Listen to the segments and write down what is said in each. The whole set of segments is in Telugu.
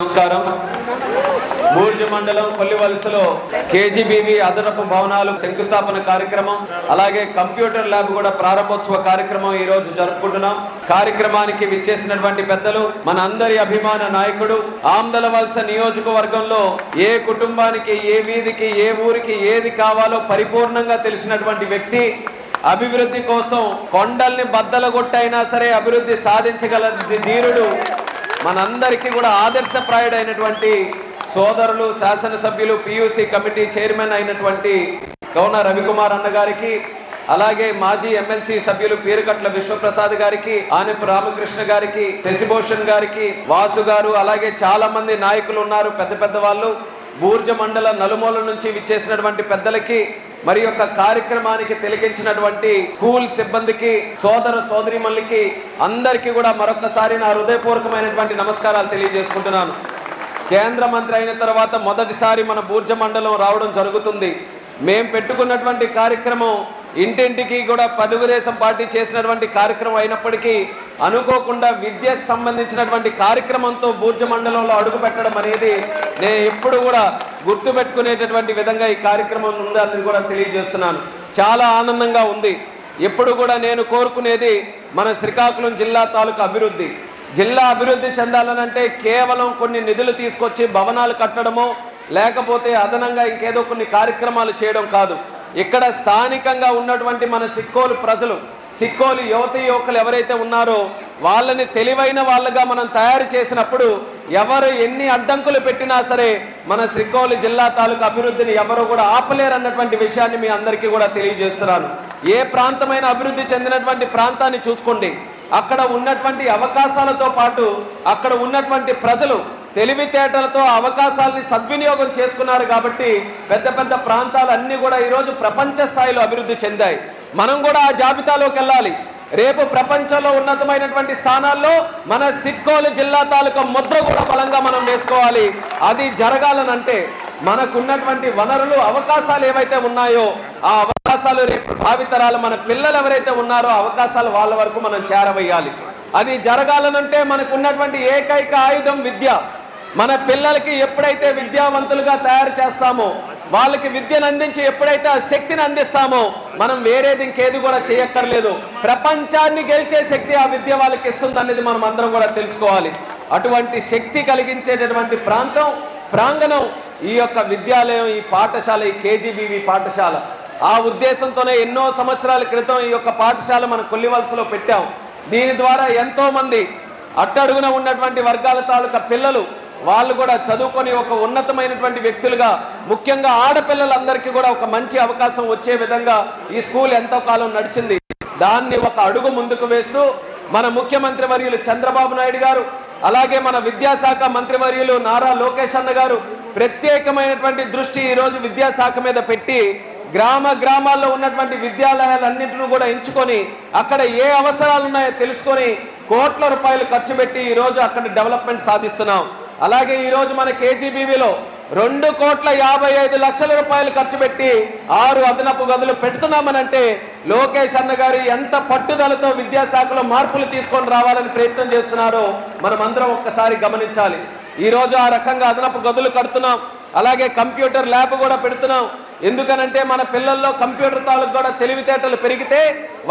నమస్కారం. బూర్జ మండలం కొల్లివలసలో కేజీబీవి అదనపు భవనాలు శంకుస్థాపన కార్యక్రమం అలాగే కంప్యూటర్ ల్యాబ్ కూడా ప్రారంభోత్సవ కార్యక్రమం ఈ రోజు జరుపుకుంటున్నాం. కార్యక్రమానికి విచ్చేసినటువంటి పెద్దలు మన అందరి అభిమాన నాయకుడు ఆమ్దల వలస నియోజకవర్గంలో ఏ కుటుంబానికి ఏ వీధికి ఏ ఊరికి ఏది కావాలో పరిపూర్ణంగా తెలిసినటువంటి వ్యక్తి అభివృద్ధి కోసం కొండల్ని బద్దలగొట్టైనా సరే అభివృద్ధి సాధించగల ధీరుడు మనందరికీ కూడా ఆదర్శప్రాయుడైనటువంటి సోదరులు శాసనసభ్యులు పియూసి కమిటీ చైర్మన్ అయినటువంటి గవర్నర్ రవికుమార్ అన్న గారికి అలాగే మాజీ ఎమ్మెల్సీ సభ్యులు పేరుకట్ల విశ్వప్రసాద్ గారికి ఆనెపు రామకృష్ణ గారికి శశిభూషణ్ గారికి వాసు గారు అలాగే చాలా మంది నాయకులు ఉన్నారు పెద్ద పెద్ద వాళ్ళు. బూర్జ మండల నలుమూల నుంచి విచ్చేసినటువంటి పెద్దలకి మరి యొక్క కార్యక్రమానికి తిలకించినటువంటి స్కూల్ సిబ్బందికి సోదర సోదరిమణులకి అందరికీ కూడా మరొకసారి నా హృదయపూర్వకమైనటువంటి నమస్కారాలు తెలియజేసుకుంటున్నాను. కేంద్ర మంత్రి అయిన తర్వాత మొదటిసారి మన బూర్జ మండలం రావడం జరుగుతుంది. మేము పెట్టుకున్నటువంటి కార్యక్రమం ఇంటింటికి కూడా తెలుగుదేశం పార్టీ చేసినటువంటి కార్యక్రమం అయినప్పటికీ అనుకోకుండా విద్యకు సంబంధించినటువంటి కార్యక్రమంతో బూర్జ మండలంలో అడుగుపెట్టడం అనేది నేను ఎప్పుడు కూడా గుర్తుపెట్టుకునేటటువంటి విధంగా ఈ కార్యక్రమం ఉందని కూడా తెలియజేస్తున్నాను. చాలా ఆనందంగా ఉంది. ఎప్పుడు కూడా నేను కోరుకునేది మన శ్రీకాకుళం జిల్లా తాలూకు అభివృద్ధి. జిల్లా అభివృద్ధి చెందాలనంటే కేవలం కొన్ని నిధులు తీసుకొచ్చి భవనాలు కట్టడమో లేకపోతే అదనంగా ఇంకేదో కొన్ని కార్యక్రమాలు చేయడం కాదు. ఇక్కడ స్థానికంగా ఉన్నటువంటి మన సిక్కోలు ప్రజలు సిక్కోలు యువత యువకులు ఎవరైతే ఉన్నారో వాళ్ళని తెలివైన వాళ్ళగా మనం తయారు చేసినప్పుడు ఎవరు ఎన్ని అడ్డంకులు పెట్టినా సరే మన సిక్కోలు జిల్లా తాలూకు అభివృద్ధిని ఎవరు కూడా ఆపలేరు అన్నటువంటి విషయాన్ని మీ అందరికీ కూడా తెలియజేస్తున్నాను. ఏ ప్రాంతమైన అభివృద్ధి చెందినటువంటి ప్రాంతాన్ని చూసుకోండి. అక్కడ ఉన్నటువంటి అవకాశాలతో పాటు అక్కడ ఉన్నటువంటి ప్రజలు తెలివితేటలతో అవకాశాలని సద్వినియోగం చేసుకున్నారు కాబట్టి పెద్ద పెద్ద ప్రాంతాలు అన్నీ కూడా ఈరోజు ప్రపంచ స్థాయిలో అభివృద్ధి చెందాయి. మనం కూడా ఆ జాబితాలోకి వెళ్ళాలి. రేపు ప్రపంచంలో ఉన్నతమైనటువంటి స్థానాల్లో మన సిక్కోలు జిల్లా తాలూకా ముద్ర కూడా బలంగా మనం వేసుకోవాలి. అది జరగాలనంటే మనకున్నటువంటి వనరులు అవకాశాలు ఏవైతే ఉన్నాయో ఆ అవకాశాలు రేపు భావితరాలు మన పిల్లలు ఎవరైతే ఉన్నారో అవకాశాలు వాళ్ళ వరకు మనం చేరవేయాలి. అది జరగాలనంటే మనకున్నటువంటి ఏకైక ఆయుధం విద్య. మన పిల్లలకి ఎప్పుడైతే విద్యావంతులుగా తయారు చేస్తామో వాళ్ళకి విద్యను అందించి ఎప్పుడైతే ఆ శక్తిని అందిస్తామో మనం వేరేది ఇంకేది కూడా చేయక్కర్లేదు. ప్రపంచాన్ని గెలిచే శక్తి ఆ విద్య వాళ్ళకి ఇస్తుంది అనేది మనం అందరం కూడా తెలుసుకోవాలి. అటువంటి శక్తి కలిగించేటటువంటి ప్రాంతం ప్రాంగణం ఈ యొక్క విద్యాలయం ఈ పాఠశాల ఈ కేజీబీవి పాఠశాల. ఆ ఉద్దేశంతోనే ఎన్నో సంవత్సరాల క్రితం ఈ యొక్క పాఠశాల మనం కొల్లివలసలో పెట్టాం. దీని ద్వారా ఎంతోమంది అట్టడుగున ఉన్నటువంటి వర్గాల తాలూకా పిల్లలు వాళ్ళు కూడా చదువుకొని ఒక ఉన్నతమైనటువంటి వ్యక్తులుగా ముఖ్యంగా ఆడపిల్లలందరికీ కూడా ఒక మంచి అవకాశం వచ్చే విధంగా ఈ స్కూల్ ఎంతో కాలం నడిచింది. దాన్ని ఒక అడుగు ముందుకు వేస్తూ మన ముఖ్యమంత్రి వర్యులు చంద్రబాబు నాయుడు గారు అలాగే మన విద్యాశాఖ మంత్రివర్యులు నారా లోకేష్ అన్న గారు ప్రత్యేకమైనటువంటి దృష్టి ఈరోజు విద్యాశాఖ మీద పెట్టి గ్రామ గ్రామాల్లో ఉన్నటువంటి విద్యాలయాలన్నింటినీ కూడా ఎంచుకొని అక్కడ ఏ అవసరాలు ఉన్నాయో తెలుసుకొని కోట్ల రూపాయలు ఖర్చు పెట్టి ఈరోజు అక్కడ డెవలప్మెంట్ సాధిస్తున్నాం. అలాగే ఈరోజు మన కేజీబీవీలో రెండు కోట్ల యాభై ఐదు లక్షల రూపాయలు ఖర్చు పెట్టి ఆరు అదనపు గదులు పెడుతున్నామనంటే లోకేష్ అన్న గారు ఎంత పట్టుదలతో విద్యాశాఖలో మార్పులు తీసుకొని రావాలని ప్రయత్నం చేస్తున్నారో మనం అందరం ఒక్కసారి గమనించాలి. ఈరోజు ఆ రకంగా అదనపు గదులు కడుతున్నాం. అలాగే కంప్యూటర్ ల్యాబ్ కూడా పెడుతున్నాం. ఎందుకనంటే మన పిల్లల్లో కంప్యూటర్ తాలూకు కూడా తెలివితేటలు పెరిగితే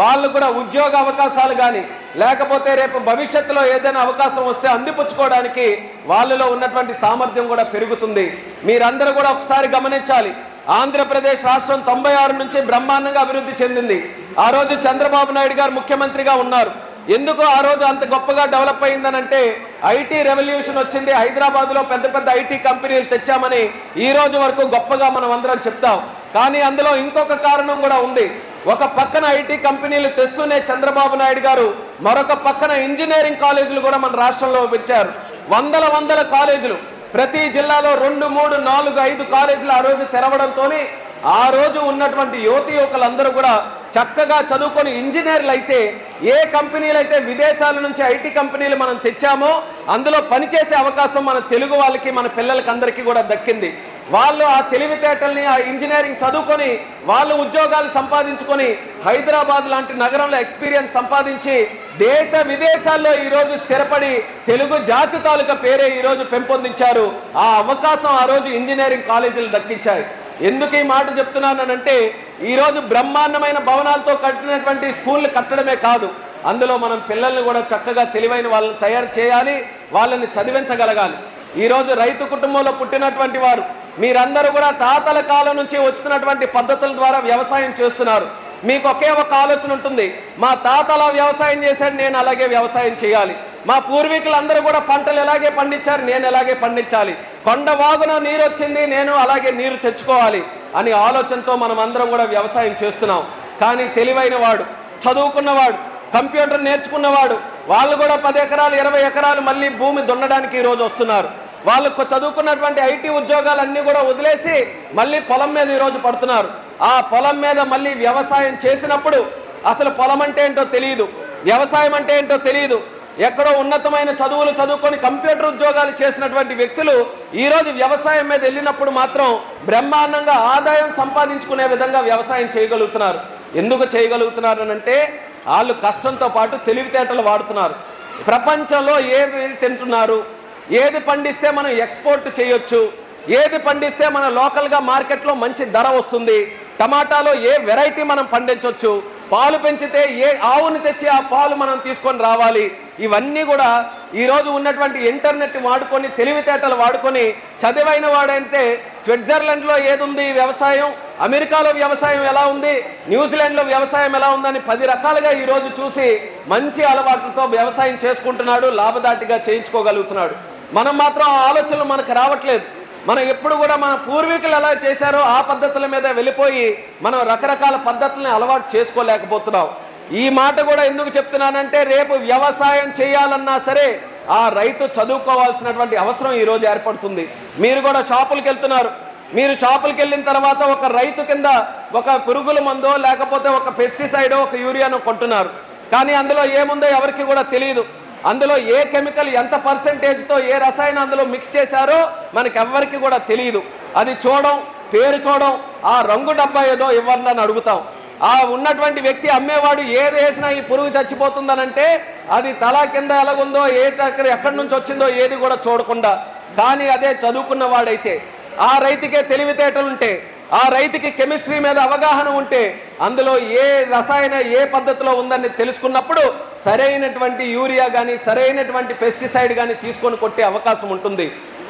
వాళ్ళు కూడా ఉద్యోగ అవకాశాలు కానీ లేకపోతే రేపు భవిష్యత్తులో ఏదైనా అవకాశం వస్తే అందిపుచ్చుకోవడానికి వాళ్ళలో ఉన్నటువంటి సామర్థ్యం కూడా పెరుగుతుంది. మీరందరూ కూడా ఒకసారి గమనించాలి. ఆంధ్రప్రదేశ్ రాష్ట్రం తొంభై ఆరు నుంచి బ్రహ్మాండంగా అభివృద్ధి చెందింది. ఆ రోజు చంద్రబాబు నాయుడు గారు ముఖ్యమంత్రిగా ఉన్నారు. ఎందుకు ఆ రోజు అంత గొప్పగా డెవలప్ అయిందనంటే ఐటీ రెవల్యూషన్ వచ్చింది. హైదరాబాద్లో పెద్ద పెద్ద ఐటీ కంపెనీలు తెచ్చామని ఈ రోజు వరకు గొప్పగా మనం అందరం చెప్తాం. కానీ అందులో ఇంకొక కారణం కూడా ఉంది. ఒక పక్కన ఐటీ కంపెనీలు తెస్తూనే చంద్రబాబు నాయుడు గారు మరొక పక్కన ఇంజనీరింగ్ కాలేజీలు కూడా మన రాష్ట్రంలో పెట్టారు వందల వందల కాలేజీలు. ప్రతి జిల్లాలో రెండు మూడు నాలుగు ఐదు కాలేజీలు ఆ రోజు తెరవడంతో ఆ రోజు ఉన్నటువంటి యువతి యువకులందరూ కూడా చక్కగా చదువుకొని ఇంజనీర్లు అయితే ఏ కంపెనీలు అయితే విదేశాల నుంచి ఐటీ కంపెనీలు మనం తెచ్చామో అందులో పనిచేసే అవకాశం మన తెలుగు వాళ్ళకి మన పిల్లలకి అందరికీ కూడా దక్కింది. వాళ్ళు ఆ తెలివితేటల్ని ఆ ఇంజనీరింగ్ చదువుకొని వాళ్ళు ఉద్యోగాలు సంపాదించుకొని హైదరాబాద్ లాంటి నగరంలో ఎక్స్పీరియన్స్ సంపాదించి దేశ విదేశాల్లో ఈరోజు స్థిరపడి తెలుగు జాతి తాలూకా పేరే ఈరోజు పెంపొందించారు. ఆ అవకాశం ఆ రోజు ఇంజనీరింగ్ కాలేజీలు దక్కించాయి. ఎందుకు ఈ మాట చెప్తున్నానంటే ఈరోజు బ్రహ్మాండమైన భవనాలతో కట్టినటువంటి స్కూళ్ళు కట్టడమే కాదు. అందులో మనం పిల్లల్ని కూడా చక్కగా తెలివైన వాళ్ళని తయారు చేయాలి వాళ్ళని చదివించగలగాలి. ఈరోజు రైతు కుటుంబంలో పుట్టినటువంటి వారు మీరందరూ కూడా తాతల కాలం నుంచి వచ్చినటువంటి పద్ధతుల ద్వారా వ్యవసాయం చేస్తున్నారు. మీకు ఒకే ఒక ఆలోచన ఉంటుంది మా తాతల వ్యవసాయం చేశాడు నేను అలాగే వ్యవసాయం చేయాలి. మా పూర్వీకులందరూ కూడా పంటలు ఎలాగే పండించారు నేను ఎలాగే పండించాలి. కొండ వాగున నీరు వచ్చింది నేను అలాగే నీరు తెచ్చుకోవాలి అని ఆలోచనతో మనం అందరం కూడా వ్యవసాయం చేస్తున్నాం. కానీ తెలివైన వాడు చదువుకున్నవాడు కంప్యూటర్ నేర్చుకున్నవాడు వాళ్ళు కూడా పది ఎకరాలు ఇరవై ఎకరాలు మళ్ళీ భూమి దున్నడానికి ఈరోజు వస్తున్నారు. వాళ్ళు చదువుకున్నటువంటి ఐటీ ఉద్యోగాలన్నీ కూడా వదిలేసి మళ్ళీ పొలం మీద ఈరోజు పడుతున్నారు. ఆ పొలం మీద మళ్ళీ వ్యవసాయం చేసినప్పుడు అసలు పొలం అంటే ఏంటో తెలియదు వ్యవసాయం అంటే ఏంటో తెలియదు ఎక్కడో ఉన్నతమైన చదువులు చదువుకొని కంప్యూటర్ ఉద్యోగాలు చేసినటువంటి వ్యక్తులు ఈరోజు వ్యవసాయం మీద వెళ్ళినప్పుడు మాత్రం బ్రహ్మాండంగా ఆదాయం సంపాదించుకునే విధంగా వ్యవసాయం చేయగలుగుతున్నారు. ఎందుకు చేయగలుగుతున్నారు అంటే వాళ్ళు కష్టంతో పాటు తెలివితేటలు వాడుతున్నారు. ప్రపంచంలో ఏది తింటున్నారు ఏది పండిస్తే మనం ఎక్స్పోర్ట్ చేయొచ్చు ఏది పండిస్తే మన లోకల్గా మార్కెట్లో మంచి ధర వస్తుంది టమాటాలో ఏ వెరైటీ మనం పండించవచ్చు పాలు పెంచితే ఏ ఆవుని తెచ్చి ఆ పాలు మనం తీసుకొని రావాలి? ఇవన్నీ కూడా ఈరోజు ఉన్నటువంటి ఇంటర్నెట్ వాడుకొని తెలివితేటలు వాడుకొని చదివైన వాడంటే స్విట్జర్లాండ్లో ఏదుంది వ్యవసాయం? అమెరికాలో వ్యవసాయం ఎలా ఉంది? న్యూజిలాండ్లో వ్యవసాయం ఎలా ఉందని పది రకాలుగా ఈరోజు చూసి మంచి అలవాట్లతో వ్యవసాయం చేసుకుంటున్నాడు లాభదాటిగా చేయించుకోగలుగుతున్నాడు. మనం మాత్రం ఆ ఆలోచనలు మనకు రావట్లేదు. మనం ఎప్పుడు కూడా మన పూర్వీకులు ఎలా చేశారో ఆ పద్ధతుల మీద వెళ్ళిపోయి మనం రకరకాల పద్ధతుల్ని అలవాటు చేసుకోలేకపోతున్నాం. ఈ మాట కూడా ఎందుకు చెప్తున్నానంటే రేపు వ్యవసాయం చేయాలన్నా సరే ఆ రైతు చదువుకోవాల్సినటువంటి అవసరం ఈరోజు ఏర్పడుతుంది. మీరు కూడా షాపులకు వెళ్తున్నారు. మీరు షాపులకు వెళ్ళిన తర్వాత ఒక రైతు కింద ఒక పురుగుల మందో లేకపోతే ఒక పెస్టిసైడో ఒక యూరియానో కొంటున్నారు. కానీ అందులో ఏముందో ఎవరికి కూడా తెలియదు. అందులో ఏ కెమికల్ ఎంత పర్సెంటేజ్తో ఏ రసాయనం అందులో మిక్స్ చేశారో మనకి ఎవ్వరికి కూడా తెలియదు. అది చూడడం పేరు చూడడం ఆ రంగు డబ్బా ఏదో ఇవ్వండి అని అడుగుతాం. ఆ ఉన్నటువంటి వ్యక్తి అమ్మేవాడు ఏది వేసినా ఈ పురుగు చచ్చిపోతుందనంటే అది తల కింద ఎలాగుందో ఏ ఎక్కడి నుంచి వచ్చిందో ఏది కూడా చూడకుండా. కానీ అదే చదువుకున్న వాడైతే ఆ రైతుకే తెలివితేటలుంటే ఆ రైతుకి కెమిస్ట్రీ మీద అవగాహన ఉంటే అందులో ఏ రసాయన ఏ పద్ధతిలో ఉందని తెలుసుకున్నప్పుడు సరైనటువంటి యూరియా కానీ సరైనటువంటి పెస్టిసైడ్ కానీ తీసుకొని కొట్టే అవకాశం ఉంటుంది.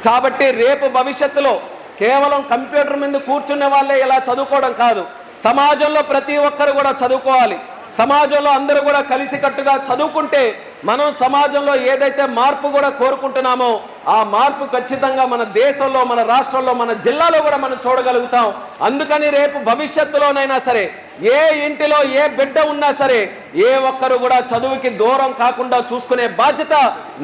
కాబట్టి రేపు భవిష్యత్తులో కేవలం కంప్యూటర్ మీద కూర్చునే వాళ్ళే ఇలా చదువుకోవడం కాదు. సమాజంలో ప్రతి ఒక్కరు కూడా చదువుకోవాలి. సమాజంలో అందరూ కూడా కలిసికట్టుగా చదువుకుంటే మనం సమాజంలో ఏదైతే మార్పు కూడా కోరుకుంటున్నామో ఆ మార్పు ఖచ్చితంగా మన దేశంలో మన రాష్ట్రంలో మన జిల్లాలో కూడా మనం చూడగలుగుతాం. అందుకని రేపు భవిష్యత్తులోనైనా సరే ఏ ఇంటిలో ఏ బిడ్డ ఉన్నా సరే ఏ ఒక్కరు కూడా చదువుకి దూరం కాకుండా చూసుకునే బాధ్యత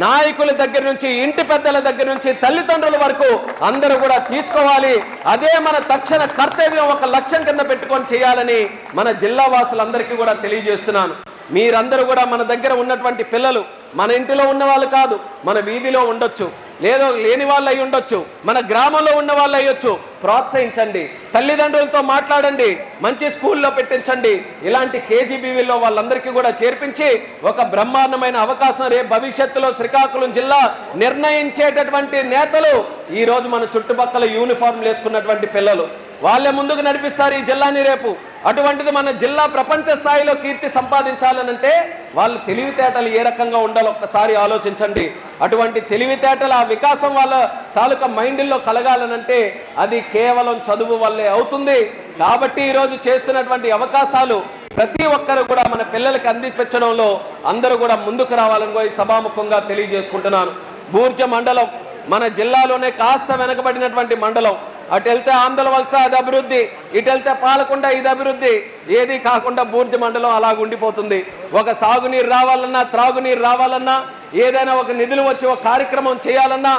నాయకుల దగ్గర నుంచి ఇంటి పెద్దల దగ్గర నుంచి తల్లిదండ్రుల వరకు అందరూ కూడా తీసుకోవాలి. అదే మన తక్షణ కర్తవ్యం ఒక లక్ష్యం కింద పెట్టుకొని చేయాలని మన జిల్లా వాసులందరికీ కూడా తెలియజేస్తున్నాను. మీరందరూ కూడా మన దగ్గర ఉన్నటువంటి పిల్లలు మన ఇంటిలో ఉన్న వాళ్ళు కాదు మన వీధిలో ఉండొచ్చు. లేదో లేని వాళ్ళు అయి ఉండొచ్చు. మన గ్రామంలో ఉన్న వాళ్ళు అయ్యొచ్చు ప్రోత్సహించండి. తల్లిదండ్రులతో మాట్లాడండి. మంచి స్కూల్లో పెట్టించండి. ఇలాంటి కేజీబీవీలో వాళ్ళందరికీ కూడా చేర్పించి ఒక బ్రహ్మాండమైన అవకాశం రేపు భవిష్యత్తులో శ్రీకాకుళం జిల్లా నిర్ణయించేటటువంటి నేతలు ఈరోజు మన చుట్టుపక్కల యూనిఫామ్లు వేసుకున్నటువంటి పిల్లలు. వాళ్ళే ముందుకు నడిపిస్తారు ఈ జిల్లాని రేపు. అటువంటిది మన జిల్లా ప్రపంచ స్థాయిలో కీర్తి సంపాదించాలనంటే వాళ్ళు తెలివితేటలు ఏ రకంగా ఉండాలో ఒక్కసారి ఆలోచించండి. అటువంటి తెలివితేటల ఆ వికాసం వాళ్ళ తాలూకా మైండ్లో కలగాలనంటే అది కేవలం చదువు వల్లే అవుతుంది. కాబట్టి ఈరోజు చేస్తున్నటువంటి అవకాశాలు ప్రతి ఒక్కరు కూడా మన పిల్లలకి అందించడంలో అందరూ కూడా ముందుకు రావాలని కూడా సభాముఖంగా తెలియజేసుకుంటున్నాను. బూర్జ మండలం మన జిల్లాలోనే కాస్త వెనకబడినటువంటి మండలం అటు వెళ్తే ఆంధ్ర వలస అది అభివృద్ధి ఇటు వెళ్తే పాలకొండ ఇది అభివృద్ధి. ఏది కాకుండా బూర్జ మండలం అలాగ ఉండిపోతుంది. ఒక సాగునీరు రావాలన్నా త్రాగునీరు రావాలన్నా ఏదైనా ఒక నిధులు వచ్చి ఒక కార్యక్రమం చేయాలన్నా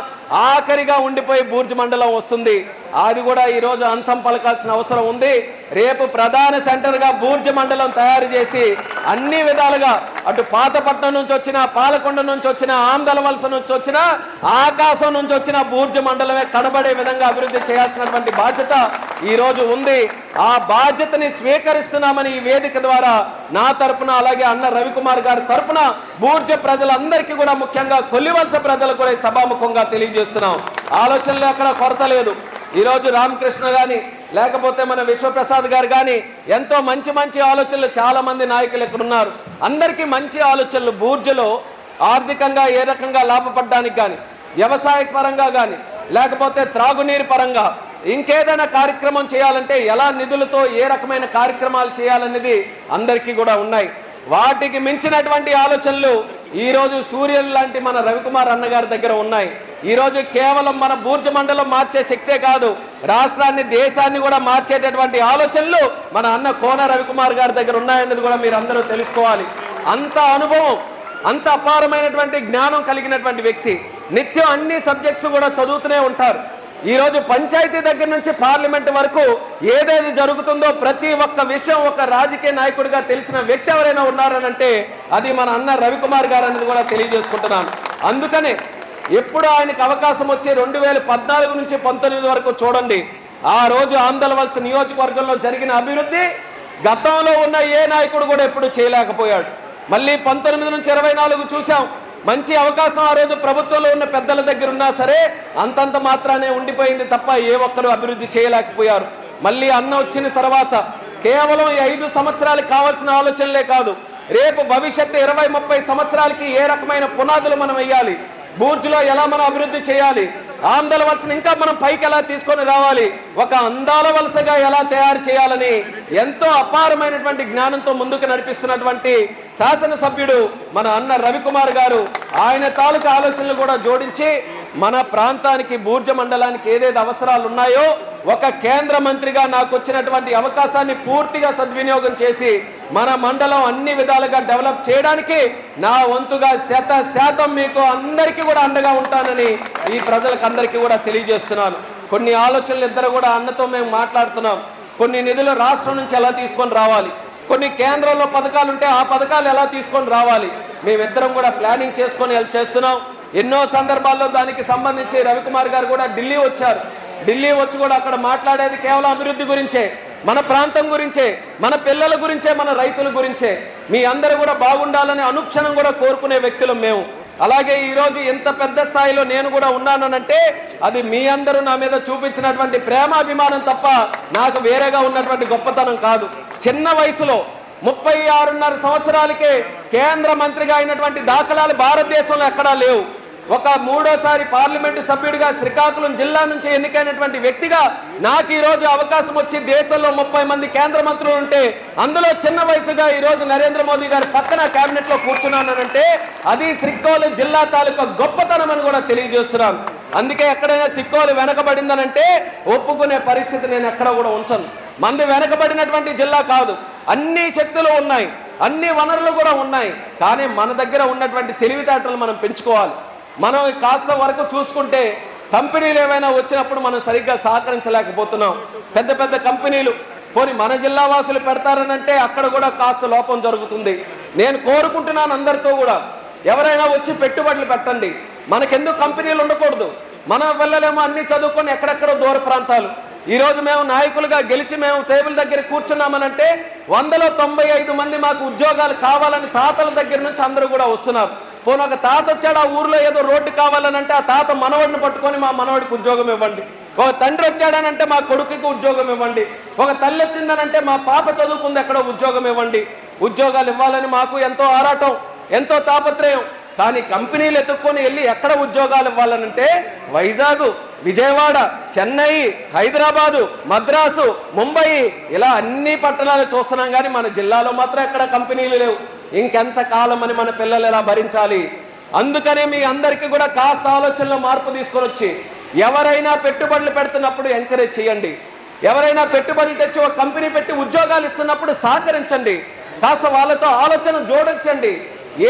ఆఖరిగా ఉండిపోయి బూర్జ్ మండలం వస్తుంది. అది కూడా ఈరోజు అంతం పలకాల్సిన అవసరం ఉంది. రేపు ప్రధాన సెంటర్గా బూర్జ్ మండలం తయారు చేసి అన్ని విధాలుగా అటు పాతపట్నం నుంచి వచ్చిన పాలకొండ నుంచి వచ్చిన ఆంధ్ర వలస నుంచి వచ్చిన ఆకాశం నుంచి వచ్చిన బూర్జ్ మండలమే కనబడే విధంగా అభివృద్ధి చేయాల్సినటువంటి బాధ్యత ఈ రోజు ఉంది. ఆ బాధ్యతని స్వీకరిస్తున్నామని ఈ వేదిక ద్వారా నా తరపున అలాగే అన్న రవికుమార్ గారి తరపున బూర్జ ప్రజలందరికీ కూడా ముఖ్యంగా కొల్లివలస ప్రజలకు కూడా సభాముఖంగా తెలియజేస్తారు తెలియజేస్తున్నాం ఆలోచనలు అక్కడ కొరత లేదు. ఈరోజు రామకృష్ణ కానీ లేకపోతే మన విశ్వప్రసాద్ గారు కానీ ఎంతో మంచి మంచి ఆలోచనలు చాలామంది నాయకులు ఇక్కడ ఉన్నారు. అందరికీ మంచి ఆలోచనలు బూర్జలో ఆర్థికంగా ఏ రకంగా లాభపడడానికి కానీ వ్యవసాయ పరంగా కానీ లేకపోతే త్రాగునీరు పరంగా ఇంకేదైనా కార్యక్రమం చేయాలంటే ఎలా నిధులతో ఏ రకమైన కార్యక్రమాలు చేయాలనేది అందరికీ కూడా ఉన్నాయి. వాటికి మించినటువంటి ఆలోచనలు ఈరోజు సూర్యులు లాంటి మన రవికుమార్ అన్నగారి దగ్గర ఉన్నాయి. ఈరోజు కేవలం మన బూర్జ మండలం మార్చే శక్తే కాదు రాష్ట్రాన్ని దేశాన్ని కూడా మార్చేటటువంటి ఆలోచనలు మన అన్న కోన రవికుమార్ గారి దగ్గర ఉన్నాయన్నది కూడా మీరు అందరూ తెలుసుకోవాలి. అంత అనుభవం అంత అపారమైనటువంటి జ్ఞానం కలిగినటువంటి వ్యక్తి. నిత్యం అన్ని సబ్జెక్ట్స్ కూడా చదువుతూనే ఉంటారు. ఈరోజు పంచాయతీ దగ్గర నుంచి పార్లమెంట్ వరకు ఏదేది జరుగుతుందో ప్రతి ఒక్క విషయం ఒక రాజకీయ నాయకుడిగా తెలిసిన వ్యక్తి ఎవరైనా ఉన్నారనంటే అది మన అన్న రవికుమార్ గారు అనేది కూడా తెలియజేసుకుంటున్నాను. అందుకనే ఎప్పుడు ఆయనకు అవకాశం వచ్చి రెండు వేల పద్నాలుగు నుంచి పంతొమ్మిది వరకు చూడండి. ఆ రోజు ఆందోళవలస నియోజకవర్గంలో జరిగిన అభివృద్ధి గతంలో ఉన్న ఏ నాయకుడు కూడా ఎప్పుడు చేయలేకపోయాడు. మళ్ళీ పంతొమ్మిది నుంచి ఇరవై నాలుగు చూసాం మంచి అవకాశం ఆ రోజు ప్రభుత్వంలో ఉన్న పెద్దల దగ్గర ఉన్నా సరే అంతంత మాత్రానే ఉండిపోయింది తప్ప ఏ ఒక్కరు అభివృద్ధి చేయలేకపోయారు. మళ్ళీ అన్న వచ్చిన తర్వాత కేవలం ఈ ఐదు సంవత్సరాలకు కావాల్సిన ఆలోచనలే కాదు. రేపు భవిష్యత్తు ఇరవై ముప్పై సంవత్సరాలకి ఏ రకమైన పునాదులు మనం వేయాలి? బూర్జులో ఎలా మనం అభివృద్ధి చేయాలి? ఆందల వలసను ఇంకా మనం పైకి ఎలా తీసుకొని రావాలి? ఒక అందాల వలసగా ఎలా తయారు చేయాలని ఎంతో అపారమైనటువంటి జ్ఞానంతో ముందుకు నడిపిస్తున్నటువంటి శాసనసభ్యుడు మన అన్న రవికుమార్ గారు. ఆయన తాలూకా ఆలోచనలు కూడా జోడించి మన ప్రాంతానికి బూర్జ మండలానికి ఏదేది అవసరాలు ఉన్నాయో ఒక కేంద్ర మంత్రిగా నాకు వచ్చినటువంటి అవకాశాన్ని పూర్తిగా సద్వినియోగం చేసి మన మండలం అన్ని విధాలుగా డెవలప్ చేయడానికి నా వంతుగా శత శాతం మీకు అందరికీ కూడా అండగా ఉంటానని ఈ ప్రజలకు అందరికీ కూడా తెలియజేస్తున్నాను. కొన్ని ఆలోచనలు ఇద్దరు కూడా అన్నతో మేము మాట్లాడుతున్నాం. కొన్ని నిధులు రాష్ట్రం నుంచి ఎలా తీసుకొని రావాలి? కొన్ని కేంద్రంలో పథకాలు ఉంటే ఆ పథకాలు ఎలా తీసుకొని రావాలి? మేమిద్దరం కూడా ప్లానింగ్ చేసుకొని చేస్తున్నాం. ఎన్నో సందర్భాల్లో దానికి సంబంధించి రవికుమార్ గారు కూడా ఢిల్లీ వచ్చారు. ఢిల్లీ వచ్చి కూడా అక్కడ మాట్లాడేది కేవలం అభివృద్ధి గురించే. మన ప్రాంతం గురించే మన పిల్లల గురించే మన రైతుల గురించే మీ అందరూ కూడా బాగుండాలని అనుక్షణం కూడా కోరుకునే వ్యక్తులం మేము. అలాగే ఈరోజు ఇంత పెద్ద స్థాయిలో నేను కూడా ఉన్నానంటే అది మీ అందరూ నా మీద చూపించినటువంటి ప్రేమాభిమానం తప్ప నాకు వేరేగా ఉన్నటువంటి గొప్పతనం కాదు. చిన్న వయసులో ముప్పై ఆరున్నర సంవత్సరాలకే కేంద్ర మంత్రిగా అయినటువంటి దాఖలాలు భారతదేశంలో ఎక్కడా లేవు. ఒక మూడోసారి పార్లమెంటు సభ్యుడిగా శ్రీకాకుళం జిల్లా నుంచి ఎన్నికైనటువంటి వ్యక్తిగా నాకు ఈరోజు అవకాశం వచ్చి దేశంలో ముప్పై మంది కేంద్ర మంత్రులు ఉంటే అందులో చిన్న వయసుగా ఈరోజు నరేంద్ర మోదీ గారి పక్కన కేబినెట్లో కూర్చున్నానంటే అది శ్రీకాకుళం జిల్లా తాలూకా గొప్పతనం అని కూడా తెలియజేస్తున్నాను. అందుకే ఎక్కడైనా సిక్కోలు వెనకబడిందనంటే ఒప్పుకునే పరిస్థితి నేను ఎక్కడ కూడా ఉంచను. మంది వెనకబడినటువంటి జిల్లా కాదు. అన్ని శక్తులు ఉన్నాయి. అన్ని వనరులు కూడా ఉన్నాయి. కానీ మన దగ్గర ఉన్నటువంటి తెలివితేటలు మనం పెంచుకోవాలి. మనం కాస్త వరకు చూసుకుంటే కంపెనీలు ఏమైనా వచ్చినప్పుడు మనం సరిగ్గా సహకరించలేకపోతున్నాం. పెద్ద పెద్ద కంపెనీలు పోని మన జిల్లా వాసులు పెడతారనంటే అక్కడ కూడా కాస్త లోపం జరుగుతుంది. నేను కోరుకుంటున్నాను అందరితో కూడా ఎవరైనా వచ్చి పెట్టుబడులు పెట్టండి. మనకెందుకు కంపెనీలు ఉండకూడదు. మన పిల్లలేమో అన్ని చదువుకొని ఎక్కడెక్కడో దూర ప్రాంతాలు. ఈ రోజు మేము నాయకులుగా గెలిచి మేము టేబుల్ దగ్గర కూర్చున్నామనంటే వందలో తొంభై ఐదు మంది మాకు ఉద్యోగాలు కావాలని తాతల దగ్గర నుంచి అందరూ కూడా వస్తున్నారు. పోనీ ఒక తాత వచ్చాడు ఆ ఊర్లో ఏదో రోడ్డు కావాలనంటే ఆ తాత మనవడిని పట్టుకొని మా మనవడికి ఉద్యోగం ఇవ్వండి. ఒక తండ్రి వచ్చాడనంటే మా కొడుకుకి ఉద్యోగం ఇవ్వండి. ఒక తల్లి వచ్చిందనంటే మా పాప చదువుకుంది ఎక్కడో ఉద్యోగం ఇవ్వండి. ఉద్యోగాలు ఇవ్వాలని మాకు ఎంతో ఆరాటం ఎంతో తాపత్రయం. కానీ కంపెనీలు ఎత్తుక్కొని వెళ్ళి ఎక్కడ ఉద్యోగాలు ఇవ్వాలనంటే వైజాగ్ విజయవాడ చెన్నై హైదరాబాదు మద్రాసు ముంబై ఇలా అన్ని పట్టణాలు చూస్తున్నాం కానీ మన జిల్లాలో మాత్రం ఎక్కడ కంపెనీలు లేవు. ఇంకెంత కాలం అని మన పిల్లలు ఎలా భరించాలి? అందుకనే మీ అందరికీ కూడా కాస్త ఆలోచనలో మార్పు తీసుకొని వచ్చి ఎవరైనా పెట్టుబడులు పెడుతున్నప్పుడు ఎంకరేజ్ చేయండి. ఎవరైనా పెట్టుబడులు తెచ్చి ఒక కంపెనీ పెట్టి ఉద్యోగాలు ఇస్తున్నప్పుడు సహకరించండి. కాస్త వాళ్ళతో ఆలోచన జోడించండి.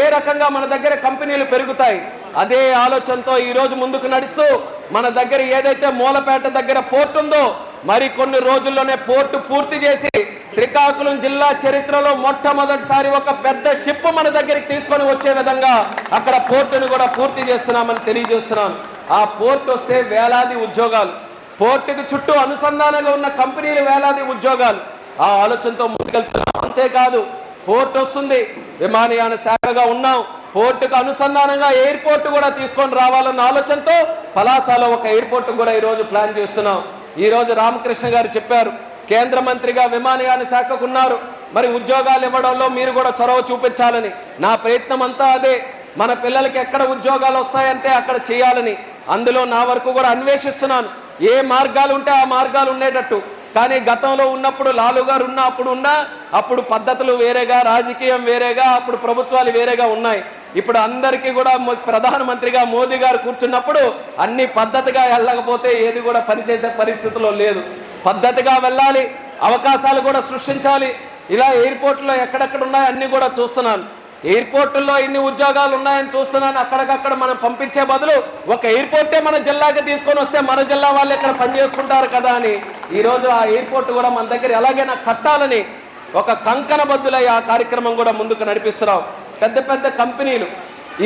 ఏ రకంగా మన దగ్గర కంపెనీలు పెరుగుతాయి అదే ఆలోచనతో ఈ రోజు ముందుకు నడుస్తూ మన దగ్గర ఏదైతే మూలపేట దగ్గర పోర్టు ఉందో మరి కొన్ని రోజుల్లోనే పోర్టు పూర్తి చేసి శ్రీకాకుళం జిల్లా చరిత్రలో మొట్టమొదటిసారి ఒక పెద్ద షిప్ మన దగ్గరికి తీసుకొని వచ్చే విధంగా అక్కడ పోర్టును కూడా పూర్తి చేస్తున్నామని తెలియజేస్తున్నాను. ఆ పోర్టు వస్తే వేలాది ఉద్యోగాలు. పోర్టుకు చుట్టూ అనుసంధానంగా ఉన్న కంపెనీలు వేలాది ఉద్యోగాలు. ఆ ఆలోచనతో ముందుకెళ్తున్నాం. అంతేకాదు పోర్ట్ వస్తుంది. విమానయాన శాఖగా ఉన్నాం. పోర్టుకు అనుసంధానంగా ఎయిర్పోర్ట్ కూడా తీసుకొని రావాలన్న ఆలోచనతో పలాసలో ఒక ఎయిర్పోర్ట్ కూడా ఈరోజు ప్లాన్ చేస్తున్నాం. ఈరోజు రామకృష్ణ గారు చెప్పారు కేంద్ర మంత్రిగా విమానయాన శాఖకు ఉన్నారు. మరి ఉద్యోగాలు ఇవ్వడంలో మీరు కూడా చొరవ చూపించాలని. నా ప్రయత్నం అంతా అదే. మన పిల్లలకి ఎక్కడ ఉద్యోగాలు వస్తాయంటే అక్కడ చేయాలని. అందులో నా వరకు కూడా అన్వేషిస్తున్నాను. ఏ మార్గాలు ఉంటే ఆ మార్గాలు ఉండేటట్టు. కానీ గతంలో ఉన్నప్పుడు లాలు గారు ఉన్న అప్పుడు ఉన్నా అప్పుడు పద్ధతులు వేరేగా రాజకీయం వేరేగా అప్పుడు ప్రభుత్వాలు వేరేగా ఉన్నాయి. ఇప్పుడు అందరికీ కూడా ప్రధానమంత్రిగా మోదీ గారు కూర్చున్నప్పుడు అన్ని పద్ధతిగా వెళ్ళకపోతే ఏది కూడా పనిచేసే పరిస్థితిలో లేదు. పద్ధతిగా వెళ్ళాలి అవకాశాలు కూడా సృష్టించాలి. ఇలా ఎయిర్పోర్ట్లో ఎక్కడెక్కడ ఉన్నాయో అన్నీ కూడా చూస్తున్నాను. ఎయిర్పోర్టుల్లో ఇన్ని ఉద్యోగాలు ఉన్నాయని చూస్తున్నాను. అక్కడికక్కడ మనం పంపించే బదులు ఒక ఎయిర్పోర్టే మన జిల్లాకి తీసుకొని వస్తే మన జిల్లా వాళ్ళు ఇక్కడ పనిచేసుకుంటారు కదా అని ఈరోజు ఆ ఎయిర్పోర్ట్ కూడా మన దగ్గర ఎలాగైనా కట్టాలని ఒక కంకణ బద్దులై ఆ కార్యక్రమం కూడా ముందుకు నడిపిస్తున్నాం. పెద్ద పెద్ద కంపెనీలు.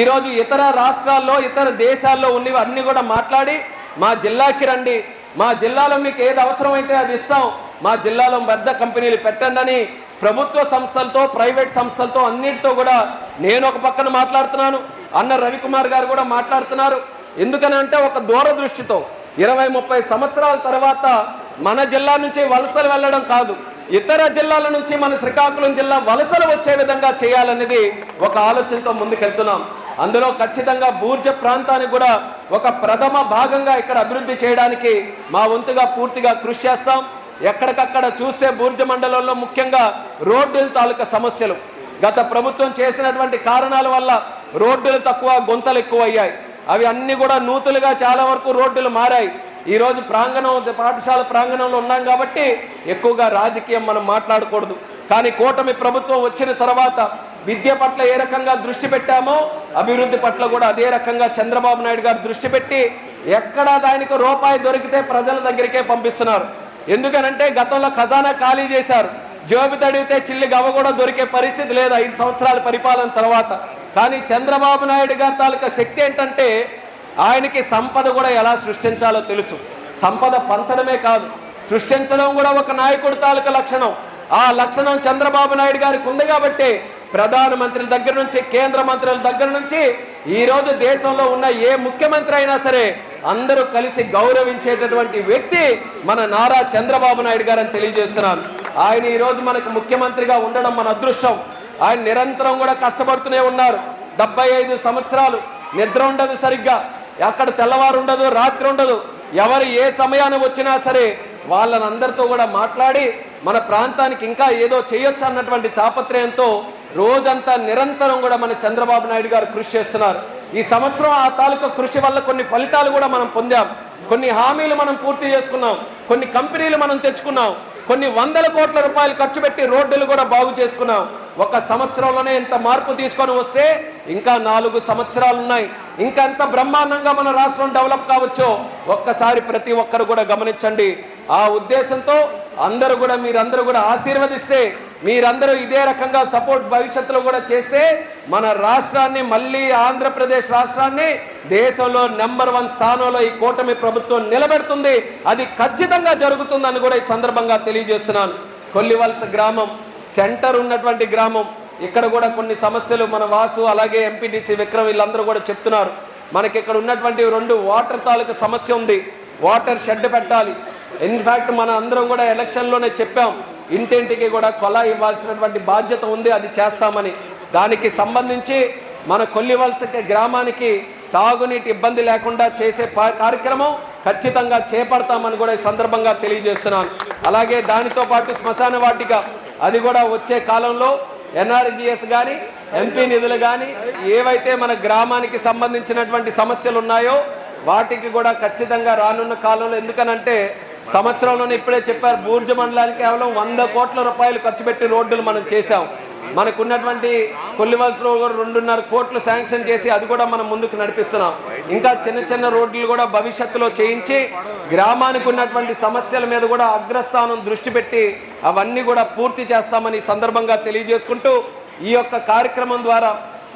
ఈరోజు ఇతర రాష్ట్రాల్లో ఇతర దేశాల్లో ఉన్నవి అన్నీ కూడా మాట్లాడి మా జిల్లాకి రండి. మా జిల్లాలో మీకు ఏది అవసరమైతే అది ఇస్తాం. మా జిల్లాలో పెద్ద కంపెనీలు పెట్టండి అని ప్రభుత్వ సంస్థలతో ప్రైవేట్ సంస్థలతో అన్నిటితో కూడా నేను ఒక పక్కన మాట్లాడుతున్నాను. అన్న రవికుమార్ గారు కూడా మాట్లాడుతున్నారు. ఎందుకని అంటే ఒక దూరదృష్టితో ఇరవై ముప్పై సంవత్సరాల తర్వాత మన జిల్లా నుంచి వలసలు వెళ్ళడం కాదు. ఇతర జిల్లాల నుంచి మన శ్రీకాకుళం జిల్లా వలసలు వచ్చే విధంగా చేయాలనేది ఒక ఆలోచనతో ముందుకెళ్తున్నాం. అందులో ఖచ్చితంగా బూర్జ ప్రాంతానికి కూడా ఒక ప్రథమ భాగంగా ఇక్కడ అభివృద్ధి చేయడానికి మా వంతుగా పూర్తిగా కృషి చేస్తాం. ఎక్కడికక్కడ చూస్తే బూర్జ మండలంలో ముఖ్యంగా రోడ్డుల తాలూకా సమస్యలు. గత ప్రభుత్వం చేసినటువంటి కారణాల వల్ల రోడ్డులు తక్కువ గుంతలు ఎక్కువ అయ్యాయి అవి అన్నీ కూడా నూతులుగా చాలా వరకు రోడ్డులు మారాయి. ఈరోజు ప్రాంగణం పాఠశాల ప్రాంగణంలో ఉన్నాం కాబట్టి ఎక్కువగా రాజకీయం మనం మాట్లాడకూడదు. కానీ కూటమి ప్రభుత్వం వచ్చిన తర్వాత విద్య పట్ల ఏ రకంగా దృష్టి పెట్టామో అభివృద్ధి పట్ల కూడా అదే రకంగా చంద్రబాబు నాయుడు గారు దృష్టి పెట్టి ఎక్కడా దానికి రూపాయి దొరికితే ప్రజల దగ్గరికే పంపిస్తున్నారు. ఎందుకనంటే గతంలో ఖజానా ఖాళీ చేశారు. జోబి తడిగితే చిల్లి గవ్వ కూడా దొరికే పరిస్థితి లేదు ఐదు సంవత్సరాల పరిపాలన తర్వాత. కానీ చంద్రబాబు నాయుడు గారి తాలూకా శక్తి ఏంటంటే ఆయనకి సంపద కూడా ఎలా సృష్టించాలో తెలుసు. సంపద పంచడమే కాదు సృష్టించడం కూడా ఒక నాయకుడి తాలూకా లక్షణం. ఆ లక్షణం చంద్రబాబు నాయుడు గారికి ఉంది కాబట్టి ప్రధానమంత్రి దగ్గర నుంచి కేంద్ర మంత్రుల దగ్గర నుంచి ఈరోజు దేశంలో ఉన్న ఏ ముఖ్యమంత్రి అయినా సరే అందరూ కలిసి గౌరవించేటటువంటి వ్యక్తి మన నారా చంద్రబాబు నాయుడు గారని తెలియజేస్తున్నాను. ఆయన ఈరోజు మనకు ముఖ్యమంత్రిగా ఉండడం మన అదృష్టం. ఆయన నిరంతరం కూడా కష్టపడుతూనే ఉన్నారు. డెబ్బై ఐదు సంవత్సరాలు నిద్ర ఉండదు సరిగ్గా. అక్కడ తెల్లవారు ఉండదు రాత్రి ఉండదు. ఎవరు ఏ సమయాన్ని వచ్చినా సరే వాళ్ళని అందరితో కూడా మాట్లాడి మన ప్రాంతానికి ఇంకా ఏదో చేయొచ్చు అన్నటువంటి తాపత్రయంతో రోజంతా నిరంతరం కూడా మన చంద్రబాబు నాయుడు గారు కృషి చేస్తున్నారు. ఈ సంవత్సరం ఆ తాలూకా కృషి వల్ల కొన్ని ఫలితాలు కూడా మనం పొందాం. కొన్ని హామీలు మనం పూర్తి చేసుకున్నాం. కొన్ని కంపెనీలు మనం తెచ్చుకున్నాం. కొన్ని వందల కోట్ల రూపాయలు ఖర్చు పెట్టి రోడ్డులు కూడా బాగు చేసుకున్నాం. ఒక సంవత్సరంలోనే ఇంత మార్పు తీసుకొని వస్తే ఇంకా నాలుగు సంవత్సరాలు ఉన్నాయి. ఇంకా ఎంత బ్రహ్మాండంగా మన రాష్ట్రం డెవలప్ కావచ్చో ఒక్కసారి ప్రతి ఒక్కరు కూడా గమనించండి. ఆ ఉద్దేశంతో అందరూ కూడా మీరందరూ కూడా ఆశీర్వదిస్తే మీరందరూ ఇదే రకంగా సపోర్ట్ భవిష్యత్తులో కూడా చేస్తే మన రాష్ట్రాన్ని మళ్ళీ ఆంధ్రప్రదేశ్ రాష్ట్రాన్ని దేశంలో నెంబర్ వన్ స్థానంలో ఈ కూటమి ప్రభుత్వం నిలబెడుతుంది. అది ఖచ్చితంగా జరుగుతుందని కూడా ఈ సందర్భంగా తెలియజేస్తున్నాను. కొల్లివలస గ్రామం సెంటర్ ఉన్నటువంటి గ్రామం ఇక్కడ కూడా కొన్ని సమస్యలు మన వాసు అలాగే ఎంపీటీసీ విక్రమ్ వీళ్ళందరూ కూడా చెప్తున్నారు. మనకి ఇక్కడ ఉన్నటువంటి రెండు వాటర్ తాలూకు సమస్య ఉంది. వాటర్ షెడ్ పెట్టాలి. ఇన్ఫ్యాక్ట్ మన అందరం కూడా ఎలక్షన్లోనే చెప్పాం. ఇంటింటికి కూడా కొల ఇవ్వాల్సినటువంటి బాధ్యత ఉంది అది చేస్తామని. దానికి సంబంధించి మన కొల్లివలస గ్రామానికి తాగునీటి ఇబ్బంది లేకుండా చేసే కార్యక్రమం ఖచ్చితంగా చేపడతామని కూడా ఈ సందర్భంగా తెలియజేస్తున్నాను. అలాగే దానితో పాటు శ్మశాన వాటిక అది కూడా వచ్చే కాలంలో ఎన్ఆర్జిఎస్ కానీ ఎంపీ నిధులు కానీ ఏవైతే మన గ్రామానికి సంబంధించినటువంటి సమస్యలు ఉన్నాయో వాటికి కూడా ఖచ్చితంగా రానున్న కాలంలో ఎందుకనంటే సంవత్సరంలోనే ఇప్పుడే చెప్పారు బూర్జ మండలానికి కేవలం వంద కోట్ల రూపాయలు ఖర్చు పెట్టి రోడ్డులు మనం చేశాం. మనకున్నటువంటి కొల్లివలసలో కూడా రెండున్నర కోట్లు శాంక్షన్ చేసి అది కూడా మనం ముందుకు నడిపిస్తున్నాం. ఇంకా చిన్న చిన్న రోడ్లు కూడా భవిష్యత్తులో చేయించి గ్రామానికి ఉన్నటువంటి సమస్యల మీద కూడా అగ్రస్థానం దృష్టి పెట్టి అవన్నీ కూడా పూర్తి చేస్తామని సందర్భంగా తెలియజేసుకుంటూ ఈ యొక్క కార్యక్రమం ద్వారా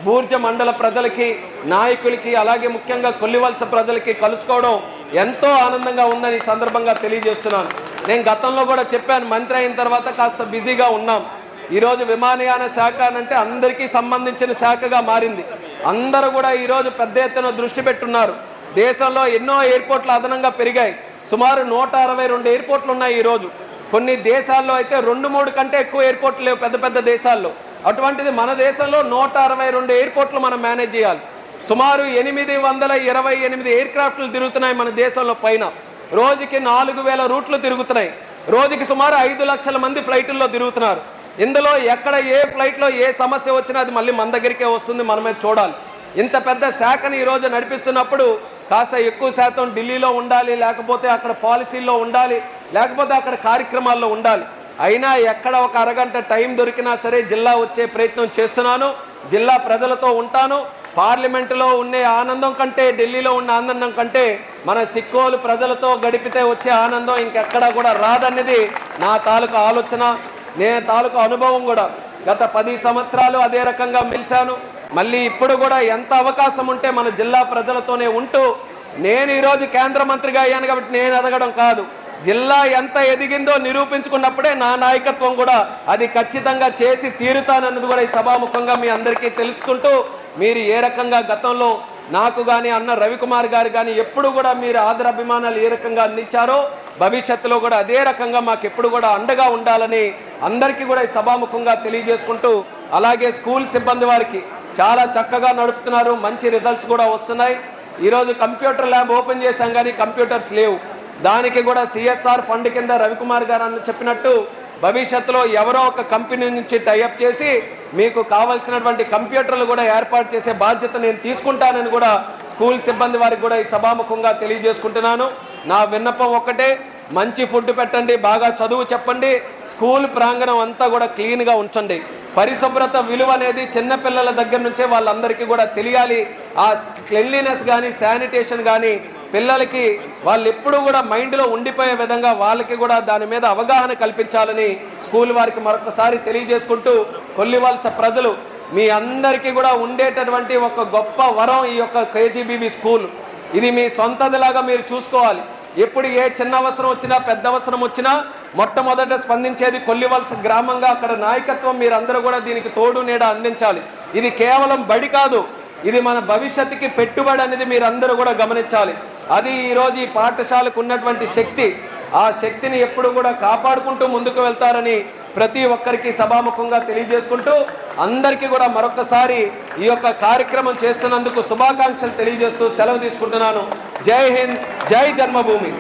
బూర్జ మండల ప్రజలకి నాయకులకి అలాగే ముఖ్యంగా కొల్లివలస ప్రజలకి కలుసుకోవడం ఎంతో ఆనందంగా ఉందని సందర్భంగా తెలియజేస్తున్నాను. నేను గతంలో కూడా చెప్పాను మంత్రి అయిన తర్వాత కాస్త బిజీగా ఉన్నాం. ఈరోజు విమానయాన శాఖ అంటే అందరికీ సంబంధించిన శాఖగా మారింది. అందరూ కూడా ఈరోజు పెద్ద ఎత్తున దృష్టి పెట్టున్నారు. దేశంలో ఎన్నో ఎయిర్పోర్ట్లు అదనంగా పెరిగాయి. సుమారు నూట అరవై రెండు ఎయిర్పోర్ట్లు ఉన్నాయి ఈరోజు కొన్ని దేశాల్లో అయితే రెండు మూడు కంటే ఎక్కువ ఎయిర్పోర్ట్లు లేవు పెద్ద పెద్ద దేశాల్లో. అటువంటిది మన దేశంలో నూట అరవై రెండు ఎయిర్పోర్ట్లు మనం మేనేజ్ చేయాలి. సుమారు ఎనిమిది వందల ఇరవై ఎనిమిది ఎయిర్ క్రాఫ్ట్లు తిరుగుతున్నాయి మన దేశంలో పైన. రోజుకి నాలుగు వేల రూట్లు తిరుగుతున్నాయి. రోజుకి సుమారు ఐదు లక్షల మంది ఫ్లైట్ల్లో తిరుగుతున్నారు. ఇందులో ఎక్కడ ఏ ఫ్లైట్లో ఏ సమస్య వచ్చినా అది మళ్ళీ మన దగ్గరికే వస్తుంది మనమే చూడాలి. ఇంత పెద్ద శాఖని ఈరోజు నడిపిస్తున్నప్పుడు కాస్త ఎక్కువ శాతం ఢిల్లీలో ఉండాలి లేకపోతే అక్కడ పాలసీల్లో ఉండాలి లేకపోతే అక్కడ కార్యక్రమాల్లో ఉండాలి. అయినా ఎక్కడ ఒక అరగంట టైం దొరికినా సరే జిల్లా వచ్చే ప్రయత్నం చేస్తున్నాను జిల్లా ప్రజలతో ఉంటాను. పార్లమెంటులో ఉండే ఆనందం కంటే ఢిల్లీలో ఉన్న ఆనందం కంటే మన సిక్కోలు ప్రజలతో గడిపితే వచ్చే ఆనందం ఇంకెక్కడా కూడా రాదన్నది నా తాలూకా ఆలోచన. నేను తాలూకా అనుభవం కూడా గత పది సంవత్సరాలు అదే రకంగా మెలిశాను. మళ్ళీ ఇప్పుడు కూడా ఎంత అవకాశం ఉంటే మన జిల్లా ప్రజలతోనే ఉంటూ నేను ఈరోజు కేంద్ర మంత్రిగా అయ్యాను కాబట్టి నేను ఎదగడం కాదు. జిల్లా ఎంత ఎదిగిందో నిరూపించుకున్నప్పుడే నా నాయకత్వం కూడా అది ఖచ్చితంగా చేసి తీరుతానన్నది కూడా ఈ సభాముఖంగా మీ అందరికీ తెలుసుకుంటూ మీరు ఏ రకంగా గతంలో నాకు కానీ అన్న రవికుమార్ గారు కానీ ఎప్పుడు కూడా మీరు ఆదర అభిమానాలు ఏ రకంగా అందించారో భవిష్యత్తులో కూడా అదే రకంగా మాకు ఎప్పుడు కూడా అండగా ఉండాలని అందరికీ కూడా ఈ సభాముఖంగా తెలియజేసుకుంటూ అలాగే స్కూల్ సిబ్బంది వారికి చాలా చక్కగా నడుపుతున్నారు మంచి రిజల్ట్స్ కూడా వస్తున్నాయి. ఈరోజు కంప్యూటర్ ల్యాబ్ ఓపెన్ చేశాం కానీ కంప్యూటర్స్ లేవు. దానికి కూడా సిఎస్ఆర్ ఫండ్ కింద రవికుమార్ గారు అన్న చెప్పినట్టు భవిష్యత్తులో ఎవరో ఒక కంపెనీ నుంచి టైఅప్ చేసి మీకు కావలసినటువంటి కంప్యూటర్లు కూడా ఏర్పాటు చేసే బాధ్యత నేను తీసుకుంటానని కూడా స్కూల్ సిబ్బంది వారికి కూడా ఈ సభాముఖంగా తెలియజేసుకుంటున్నాను. నా విన్నపం ఒక్కటే మంచి ఫుడ్ పెట్టండి బాగా చదువు చెప్పండి స్కూల్ ప్రాంగణం అంతా కూడా క్లీన్గా ఉంచండి. పరిశుభ్రత విలువ అనేది చిన్నపిల్లల దగ్గర నుంచే వాళ్ళందరికీ కూడా తెలియాలి. ఆ క్లెన్లీనెస్ కానీ శానిటేషన్ కానీ పిల్లలకి వాళ్ళు ఎప్పుడు కూడా మైండ్లో ఉండిపోయే విధంగా వాళ్ళకి కూడా దాని మీద అవగాహన కల్పించాలని స్కూల్ వారికి మరొకసారి తెలియజేసుకుంటూ కొల్లివలస ప్రజలు మీ అందరికీ కూడా ఉండేటటువంటి ఒక గొప్ప వరం ఈ యొక్క కేజీబీబీ స్కూల్. ఇది మీ సొంతదిలాగా మీరు చూసుకోవాలి. ఎప్పుడు ఏ చిన్న అవసరం వచ్చినా పెద్ద అవసరం వచ్చినా మొట్టమొదట స్పందించేది కొల్లివలస గ్రామంగా అక్కడ నాయకత్వం మీరందరూ కూడా దీనికి తోడు నీడ అందించాలి. ఇది కేవలం బడి కాదు ఇది మన భవిష్యత్తుకి పెట్టుబడి అనేది మీరందరూ కూడా గమనించాలి. అది ఈరోజు ఈ పాఠశాలకు ఉన్నటువంటి శక్తి. ఆ శక్తిని ఎప్పుడు కూడా కాపాడుకుంటూ ముందుకు వెళ్తారని ప్రతి ఒక్కరికి సభాముఖంగా తెలియజేసుకుంటూ అందరికీ కూడా మరొకసారి ఈ యొక్క కార్యక్రమం చేస్తున్నందుకు శుభాకాంక్షలు తెలియజేస్తూ సెలవు తీసుకుంటున్నాను. జై హింద్ జై జన్మభూమి.